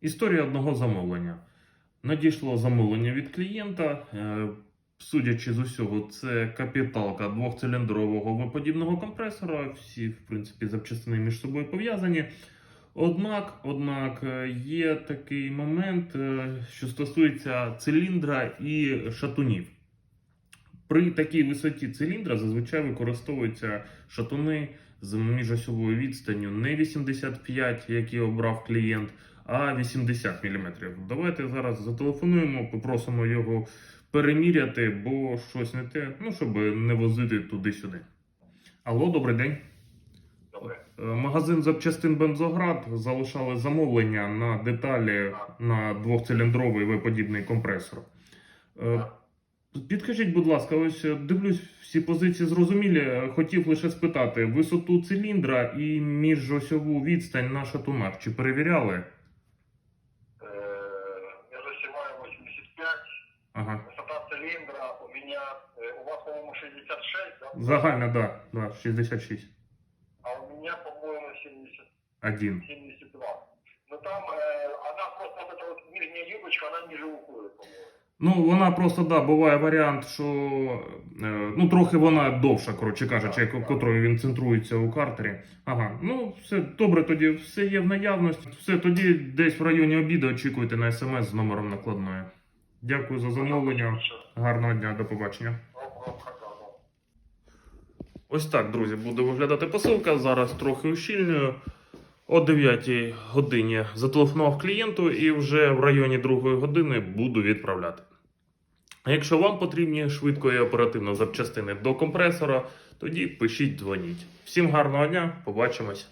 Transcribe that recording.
Історія одного замовлення. Надійшло замовлення від клієнта. Е, Судячи з усього, це капіталка двохциліндрового виподібного компресора. Всі, в принципі, запчастини між собою пов'язані. Однак, однак, е, є такий момент, е, що стосується циліндра і шатунів. При такій висоті циліндра зазвичай використовуються шатуни з міжосьовою відстанню не 85, які обрав клієнт, а 80 мм. Давайте зараз зателефонуємо, попросимо його переміряти, бо щось не те, ну щоб не возити туди-сюди. Алло, добрий день. Добре. Е, Магазин запчастин Бензоград залишали замовлення на деталі на двохциліндровий виподібний компресор. Е, Підкажіть, будь ласка, ось е, дивлюсь, всі позиції зрозумілі. Е, Хотів лише спитати висоту циліндра і міжосьову відстань на шатунах. Чи перевіряли? Э, Между осевая 85, Ага. высота цилиндра у меня, э, у вас, по-моему, 66, да? Загальна, да, да, 66. а у меня, по-моему, 70, Один. 72. Но там э, она просто, вот эта вот нижняя юбочка, она ниже уходит, по-моему. Ну, вона просто, да, буває варіант, що е, ну, трохи вона довша, коротше кажучи, котрою він центрується у картері. Ага, ну все добре, тоді все є в наявності. Все, тоді десь в районі обіду очікуйте на смс з номером накладної. Дякую за замовлення. Гарного дня, до побачення. Ось так, друзі, буде виглядати посилка. Зараз трохи ущільнюю. О 9 годині зателефонував клієнту і вже в районі 2 години буду відправляти. Якщо вам потрібні швидко і оперативно запчастини до компресора, тоді пишіть, дзвоніть. Всім гарного дня, побачимось.